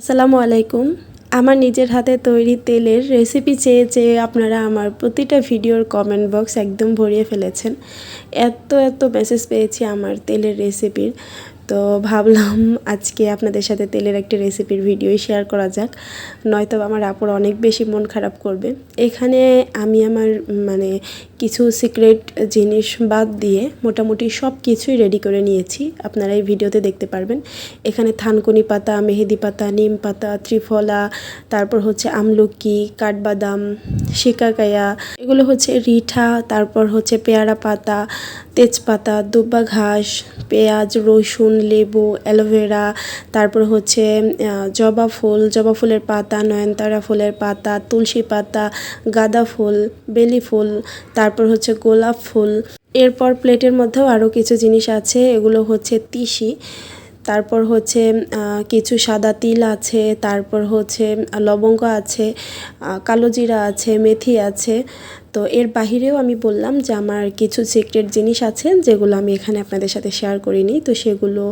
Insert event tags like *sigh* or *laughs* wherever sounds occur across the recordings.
আসসালামু আলাইকুম। আমার নিজের হাতে তৈরি তেলের রেসিপি চেয়ে চেয়ে আপনারা আমার প্রতিটা ভিডিওর কমেন্ট বক্স একদম ভরিয়ে ফেলেছেন। এত এত মেসেজ পেয়েছি আমার তেলের রেসিপির তো ভাবলাম আজকে আপনাদের সাথে তেলের একটা রেসিপির ভিডিওই শেয়ার করা যাক। নয়তো আমার আপুর অনেক বেশি মন খারাপ করবে। এখানে আমি আমার মানে কিছু সিক্রেট জিনিস বাদ দিয়ে মোটামুটি সব কিছুই রেডি করে নিয়েছি। আপনারা এই ভিডিওতে দেখতে পারবেন। এখানে থানকুনি পাতা, মেহেদি পাতা, নিম পাতা, ত্রিফলা, তারপর হচ্ছে আমলকি, কাঠবাদাম, শিকাকায়া এগুলো হচ্ছে রিঠা, তারপর হচ্ছে পেয়ারা পাতা, তেজপাতা, দুব্বা ঘাস, পেঁয়াজ, রসুন, লেবু, অ্যালোভেরা, তারপর হচ্ছে জবা ফুল, জবা ফুলের পাতা, নয়নতারা ফুলের পাতা, তুলসী পাতা, গাঁদা ফুল, বেলি ফুল, তারপর হচ্ছে গোলাপ ফুল। এরপর প্লেটের মধ্যেও আরও কিছু জিনিস আছে, এগুলো হচ্ছে তিসি। তারপর হচ্ছে কিছু সাদা তিল আছে, তারপর হচ্ছে লবঙ্গ আছে কালো জিরা আছে, মেথি আছে। তো এর বাহিরেও আমি বললাম যে আমার কিছু সিক্রেট জিনিস আছে যেগুলো আমি এখানে আপনাদের সাথে শেয়ার করিনি। তো সেগুলো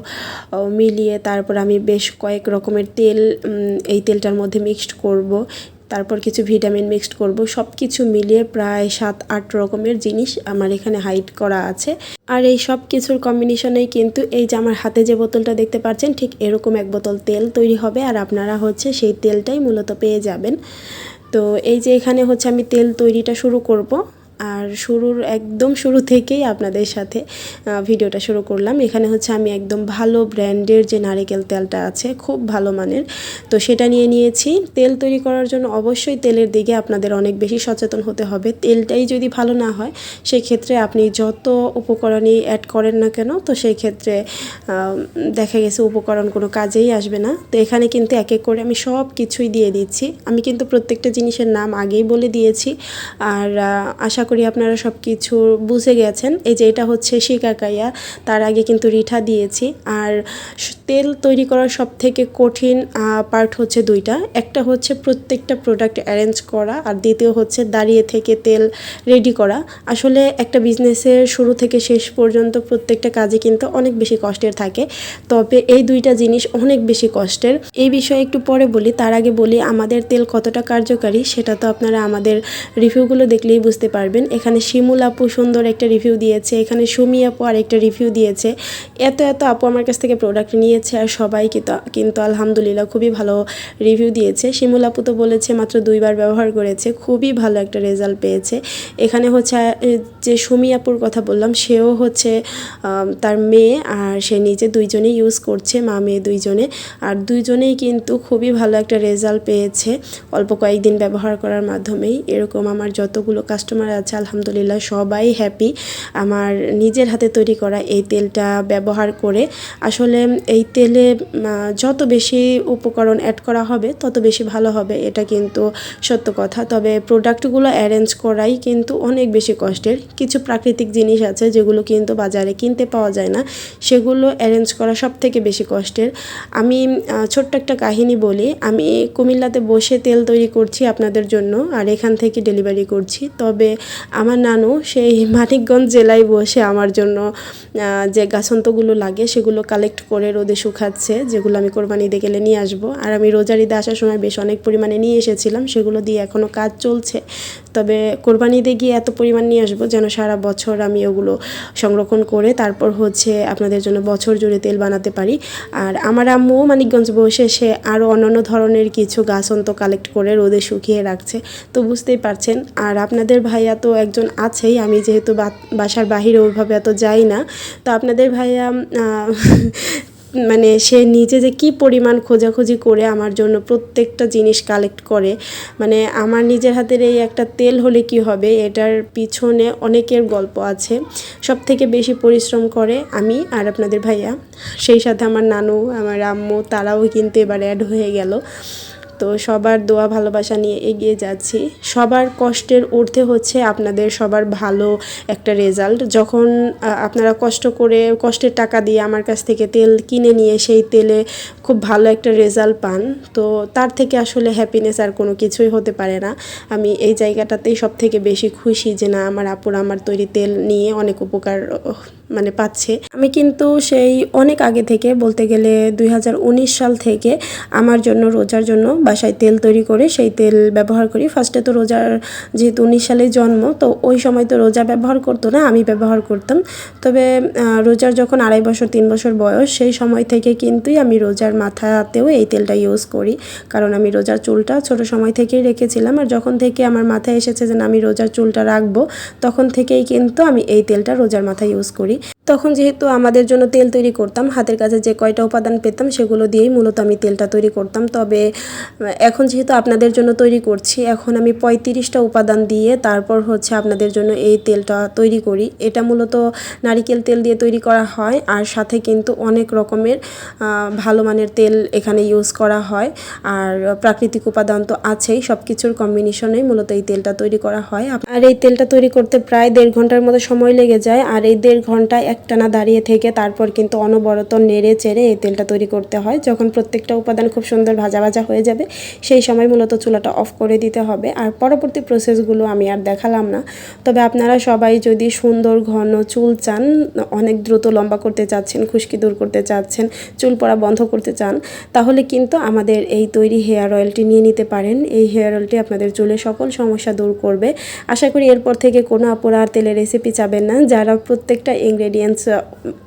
মিলিয়ে তারপর আমি বেশ কয়েক রকমের তেল এই তেলটার মধ্যে মিক্সড করব। তারপর কিছু ভিটামিন মিক্সড করব। সব কিছু মিলিয়ে প্রায় সাত, আট রকমের জিনিস আমার এখানে হাইড করা আছে। আর এই সব কিছুর কম্বিনেশনেই কিন্তু এই যে আমার হাতে যে বোতলটা দেখতে পাচ্ছেন, ঠিক এরকম এক বোতল তেল তৈরি হবে। আর আপনারা হচ্ছে সেই তেলটাই মূলত পেয়ে যাবেন। তো এই যে এখানে হচ্ছে আমি তেল তৈরিটা শুরু করব। আর শুরুর, একদম শুরু থেকেই আপনাদের সাথে ভিডিওটা শুরু করলাম। এখানে হচ্ছে আমি একদম ভালো ব্র্যান্ডের যে নারিকেল তেলটা আছে, খুব ভালো মানের, তো সেটা নিয়ে নিয়েছি। তেল তৈরি করার জন্য অবশ্যই তেলের দিকে আপনাদের অনেক বেশি সচেতন হতে হবে। তেলটাই যদি ভালো না হয় সেই ক্ষেত্রে আপনি যত উপকরণই অ্যাড করেন না কেন, তো সেই ক্ষেত্রে দেখা গেছে উপকরণ কোনো কাজেই আসবে না। তো এখানে কিন্তু এক এক করে আমি সব কিছুই দিয়ে দিচ্ছি। আমি কিন্তু প্রত্যেকটা জিনিসের নাম আগেই বলে দিয়েছি। আর আশা করি আপনারা সব কিছু বুঝে গেছেন। এই যে এটা হচ্ছে শিকাকাইয়া তার আগে কিন্তু রিঠা দিয়েছি। আর তেল তৈরি করার সব থেকে কঠিন পার্ট হচ্ছে দুইটা। একটা হচ্ছে প্রত্যেকটা প্রোডাক্ট অ্যারেঞ্জ করা, আর দ্বিতীয় হচ্ছে দাঁড়িয়ে থেকে তেল রেডি করা। আসলে একটা বিজনেসের শুরু থেকে শেষ পর্যন্ত প্রত্যেকটা কাজে কিন্তু অনেক বেশি কষ্টের থাকে। তবে এই দুইটা জিনিস অনেক বেশি কষ্টের। এই বিষয়ে একটু পরে বলি, তার আগে বলি আমাদের তেল কতটা কার্যকারী, সেটা তো আপনারা আমাদের রিভিউগুলো দেখলেই বুঝতে পারবেন। পারবেন। এখানে শিমুল আপু সুন্দর একটা রিভিউ দিয়েছে। এখানে সুমি আপু আর একটা রিভিউ দিয়েছে। এত এত আপু আমার কাছ থেকে প্রোডাক্ট নিয়েছে আর সবাই কিন্তু কিন্তু আলহামদুলিল্লাহ খুবই ভালো রিভিউ দিয়েছে। শিমুল আপু তো বলেছে মাত্র দুইবার ব্যবহার করেছে। খুবই ভালো একটা রেজাল্ট পেয়েছে। এখানে হচ্ছে যে সুমি আপুর কথা বললাম, সেও হচ্ছে তার মেয়ে আর সে নিজে দুইজনেই ইউজ করছে, মা মেয়ে দুইজনে। আর দুইজনেই কিন্তু খুবই ভালো একটা রেজাল্ট পেয়েছে। অল্প কয়েকদিন ব্যবহার করার মাধ্যমেই। এরকম আমার যতগুলো কাস্টমার আছে আলহামদুলিল্লাহ, সবাই হ্যাপি আমার নিজের হাতে তৈরি করা এই তেলটা ব্যবহার করে আসলে এই তেলে যত বেশি উপকরণ অ্যাড করা হবে, তত বেশি ভালো হবে, এটা কিন্তু সত্য কথা। তবে প্রোডাক্টগুলো অ্যারেঞ্জ করাই কিন্তু অনেক বেশি কষ্টের। কিছু প্রাকৃতিক জিনিস আছে যেগুলো কিন্তু বাজারে কিনতে পাওয়া যায় না, সেগুলো অ্যারেঞ্জ করা সব থেকে বেশি কষ্টের। আমি ছোট্ট একটা কাহিনী বলি, আমি কুমিল্লাতে বসে তেল তৈরি করছি আপনাদের জন্য, আর এখান থেকে ডেলিভারি করছি। তবে আমার নানু সেই মানিকগঞ্জ জেলায় বসে আমার জন্য যে গাছন্তগুলো লাগে সেগুলো কালেক্ট করে রোদে শুকাচ্ছে, যেগুলো আমি কোরবানি দিয়ে গেলে নিয়ে আসব। আর আমি রোজার ঈদে আসার সময় বেশ অনেক পরিমাণে নিয়ে এসেছিলাম, সেগুলো দিয়ে এখনও কাজ চলছে। তবে কোরবানি দিয়ে গিয়ে এত পরিমাণ নিয়ে আসব যেন সারা বছর আমি ওগুলো সংরক্ষণ করে তারপর হচ্ছে আপনাদের জন্য বছর জুড়ে তেল বানাতে পারি। আর আমার আম্মু মানিকগঞ্জ বসে সে আরও অন্যান্য ধরনের কিছু গাছ অন্ত কালেক্ট করে রোদে শুকিয়ে রাখছে, তো বুঝতেই পারছেন। আর আপনাদের ভাইয়া তো একজন আছেই, আমি যেহেতু বাসার বাহিরে ওইভাবে এত যাই না, তো আপনাদের ভাইয়া মানে সে নিজে যে কি পরিমাণ খোঁজাখুঁজি করে আমার জন্য প্রত্যেকটা জিনিস কালেক্ট করে মানে আমার নিজের হাতের এই একটা তেল হলে কি হবে, এটার পিছনে অনেকের গল্প আছে। সব থেকে বেশি পরিশ্রম করে আমি আর আপনাদের ভাইয়া। সেই সাথে আমার নানু, আমার আম্মু, তারাও কিন্তু এবার অ্যাড হয়ে গেল। তো সবার দোয়া ভালোবাসা নিয়ে এগিয়ে যাচ্ছি। সবার কষ্টের ঊর্ধ্বে হচ্ছে আপনাদের সবার ভালো একটা রেজাল্ট যখন আপনারা কষ্ট করে, কষ্টের টাকা দিয়ে আমার কাছ থেকে তেল কিনে নিয়ে সেই তেলে খুব ভালো একটা রেজাল্ট পান, তো তার থেকে আসলে হ্যাপিনেস আর কোনো কিছুই হতে পারে না। আমি এই জায়গাটাতেই সব থেকে বেশি খুশি যে না, আমার আপুর আমার তৈরি তেল নিয়ে অনেক উপকার মানে পাচ্ছে। আমি কিন্তু সেই অনেক আগে থেকে বলতে গেলে দুই হাজার উনিশ সাল থেকে আমার জন্য রোজার জন্য বাসায় তেল তৈরি করে সেই তেল ব্যবহার করি। ফার্স্টে তো রোজার যেহেতু উনিশ সালে জন্ম, তো ওই সময় তো রোজা ব্যবহার করতো না, আমি ব্যবহার করতাম। তবে রোজার যখন আড়াই বছর, তিন বছর বয়স, সেই সময় থেকে কিন্তুই আমি রোজার মাথাতেও এই তেলটা ইউজ করি। কারণ আমি রোজার চুলটা ছোট সময় থেকেই রেখেছিলাম আর যখন থেকে আমার মাথায় এসেছে যে আমি রোজার চুলটা রাখব, তখন থেকেই কিন্তু আমি এই তেলটা রোজার মাথায় ইউজ করি। তখন যেহেতু আমাদের জন্য তেল তৈরি করতাম, হাতের কাছে যে কয়টা উপাদান পেতাম সেগুলো দিয়েই মূলত আমি তেলটা তৈরি করতাম। তবে এখন যেহেতু আপনাদের জন্য তৈরি করছি, এখন আমি পঁয়ত্রিশটা উপাদান দিয়ে তারপর হচ্ছে আপনাদের জন্য এই তেলটা তৈরি করি। এটা মূলত নারিকেল তেল দিয়ে তৈরি করা হয় আর সাথে কিন্তু অনেক রকমের ভালো মানের তেল এখানে ইউজ করা হয়। আর প্রাকৃতিক উপাদান তো আছেই সব কিছুর কম্বিনেশনেই মূলত এই তেলটা তৈরি করা হয়। আর এই তেলটা তৈরি করতে প্রায় দেড় ঘণ্টার মতো সময় লেগে যায়। আর এই দেড় ঘণ্টা একটানা দাঁড়িয়ে থেকে তারপর কিন্তু অনবরত নেড়ে চেড়ে এই তেলটা তৈরি করতে হয়। যখন প্রত্যেকটা উপাদান খুব সুন্দর ভাজা ভাজা হয়ে যাবে, সেই সময় মূলত চুলাটা অফ করে দিতে হবে। আর পরবর্তী প্রসেসগুলো আমি আর দেখালাম না। তবে আপনারা সবাই যদি সুন্দর ঘন চুল চান, অনেক দ্রুত লম্বা করতে চাচ্ছেন, খুশকি দূর করতে চাচ্ছেন, চুল পড়া বন্ধ করতে চান, তাহলে কিন্তু আমাদের এই তৈরি হেয়ার অয়েলটি নিয়ে নিতে পারেন। এই হেয়ার অয়েলটি আপনাদের চুলের সকল সমস্যা দূর করবে। আশা করি এরপর থেকে কোনো আপুরা আর তেলের রেসিপি চাবেন না। যারা প্রত্যেকটা ইনগ্রেডিয়েন্টস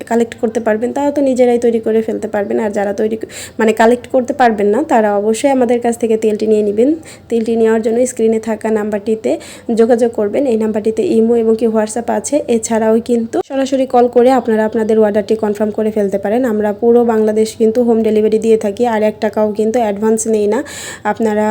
কালেক্ট করতে পারবেন তারা তো নিজেরাই তৈরি করে ফেলতে পারবেন। আর যারা তৈরি মানে কালেক্ট করতে পারবেন না, তারা অবশ্যই আমাদের কাছ থেকে তেলটি নিয়ে নেবেন। তেলটি নেওয়ার জন্য স্ক্রিনে থাকা নাম্বারটিতে যোগাযোগ করবেন। এই নাম্বারটিতে ইমো এবং কি হোয়াটসঅ্যাপ আছে, এছাড়াও কিন্তু সরাসরি কল করে আপনারা আপনাদের অর্ডারটি কনফার্ম করে ফেলতে পারেন। আমরা পুরো বাংলাদেশ কিন্তু হোম ডেলিভারি দিয়ে থাকি, আর এক টাকাও কিন্তু অ্যাডভান্স নেই না। আপনারা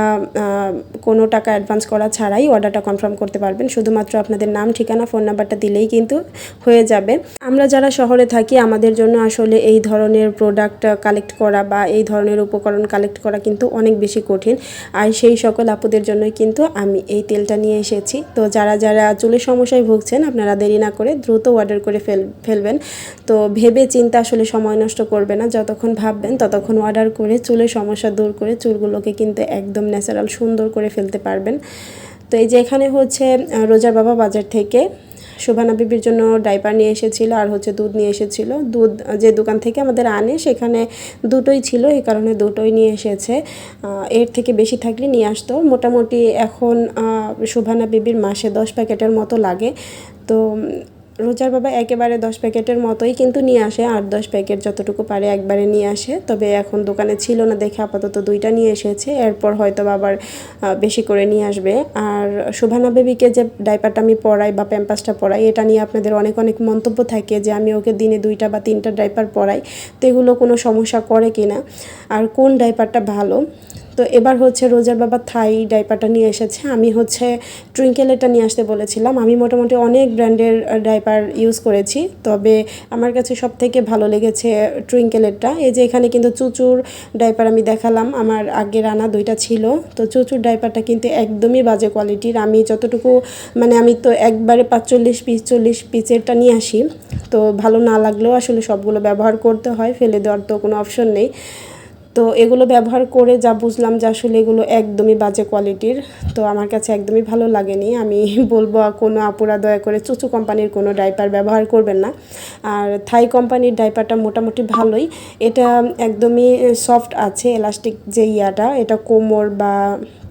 কোনো টাকা অ্যাডভান্স করা ছাড়াই অর্ডারটা কনফার্ম করতে পারবেন। শুধুমাত্র আপনাদের নাম, ঠিকানা ফোন নাম্বারটা দিলেই কিন্তু হয়ে যাবে। আমরা যারা শহরে থাকি, আমাদের জন্য আসলে এই ধরনের প্রোডাক্ট কালেক্ট করা বা এই ধরনের উপকরণ কালেক্ট করা কিন্তু অনেক বেশি কঠিন। আর সেই সকল আপুদের জন্যই কিন্তু আমি এই তেলটা নিয়ে এসেছি। তো যারা যারা চুলের সমস্যায় ভুগছেন, আপনারা দেরি না করে দ্রুত অর্ডার করে ফেল, ফেলবেন। তো ভেবে চিন্তা আসলে সময় নষ্ট করবে না। যতক্ষণ ভাববেন, ততক্ষণ অর্ডার করে চুলের সমস্যা দূর করে চুলগুলোকে কিন্তু একদম ন্যাচারাল সুন্দর করে ফেলতে পারবেন। তো এই যে এখানে হচ্ছে রোজার বাবা বাজার থেকে শোভানা বিবির জন্য ডাইপার নিয়ে এসেছিল আর হচ্ছে দুধ নিয়ে এসেছিল। দুধ, যে দোকান থেকে আমাদের আনে, সেখানে দুটোই ছিল, এই কারণে দুটোই নিয়ে এসেছে। এর থেকে বেশি থাকলে নিয়ে আসতো। মোটামুটি এখন শোভানা বিবির মাসে দশ প্যাকেটের মতো লাগে। তো রোজার বাবা একেবারে দশ প্যাকেটের মতোই কিন্তু নিয়ে আসে আট দশ প্যাকেট যতটুকু পারে একবারে নিয়ে আসে। তবে এখন দোকানে ছিল না দেখে আপাতত দুইটা নিয়ে এসেছে, এরপর হয়তো আবার বেশি করে নিয়ে আসবে। আর শোভানা বেবিকে যে ডাইপারটা আমি পরাই বা প্যাম্পাসটা পরাই, এটা নিয়ে আপনাদের অনেক অনেক মন্তব্য থাকে যে আমি ওকে দিনে দুইটা বা তিনটা ডাইপার পরাই, তো এগুলো কোনো সমস্যা করে কিনা? আর কোন ডাইপারটা ভালো? তো এবার হচ্ছে রোজার বাবা থাই ডাইপারটা নিয়ে এসেছে। আমি হচ্ছে টুইঙ্কেলেরটা নিয়ে আসতে বলেছিলাম। আমি মোটামুটি অনেক ব্র্যান্ডের ডাইপার ইউজ করেছি। তবে আমার কাছে সব থেকে ভালো লেগেছে টুইঙ্কেলেরটা এই যে এখানে কিন্তু চুচুর ডাইপার আমি দেখালাম। আমার আগের আনা দুইটা ছিল। তো চুচুর ডাইপারটা কিন্তু একদমই বাজে কোয়ালিটির। আমি যতটুকু মানে আমি তো একবারে পাঁচচল্লিশ পিস, চল্লিশ পিসেরটা নিয়ে আসি। তো ভালো না লাগলেও আসলে সবগুলো ব্যবহার করতে হয়। ফেলে দেওয়ার তো কোনো অপশন নেই। তো এগুলো ব্যবহার করে যা বুঝলাম যে আসলে এগুলো একদমই বাজে কোয়ালিটির, তো আমার কাছে একদমই ভালো লাগেনি। আমি *laughs* বলব কোনো আপুরা দয়া করে চুচু কোম্পানির কোনো ডাইপার ব্যবহার করবেন না। আর থাই কোম্পানির ডাইপারটা মোটামুটি ভালোই। এটা একদমই সফট আছে এলাস্টিক যে ইয়াটা, এটা কোমর বা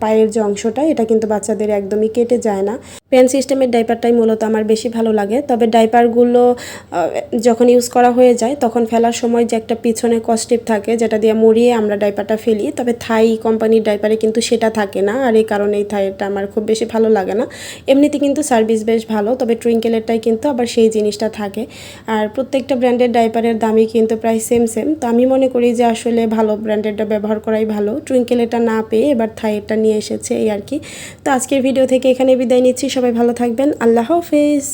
পায়ের যে অংশটা, এটা কিন্তু বাচ্চাদের একদমই কেটে যায় না। পেন সিস্টেমের ডাইপারটাই মূলত আমার বেশি ভালো লাগে। তবে ডাইপারগুলো যখন ইউজ করা হয়ে যায়, তখন ফেলার সময় যে একটা পিছনে কস্টিপ থাকে, যেটা দিয়ে মুড়িয়ে আমরা ডাইপারটা ফেলি। তবে থাই কোম্পানির ডাইপারে কিন্তু সেটা থাকে না, আর এই কারণে এই থাইটা আমার খুব বেশি ভালো লাগে না। এমনিতে কিন্তু সার্ভিস বেশ ভালো, তবে টুইঙ্কেলেরটাই কিন্তু আবার সেই জিনিসটা থাকে। আর প্রত্যেকটা ব্র্যান্ডের ডাইপারের দামই কিন্তু প্রায় সেম সেম। তো আমি মনে করি যে আসলে ভালো ব্র্যান্ডেরটা ব্যবহার করাই ভালো। টুইঙ্কেলেরটা না পেয়ে এবার থাইয়েরটা নিয়ে এসেছে এই আর কি। তো আজকের ভিডিও থেকে এখানে বিদায় নিচ্ছি। সবাই ভালো থাকবেন। আল্লাহ হাফেজ।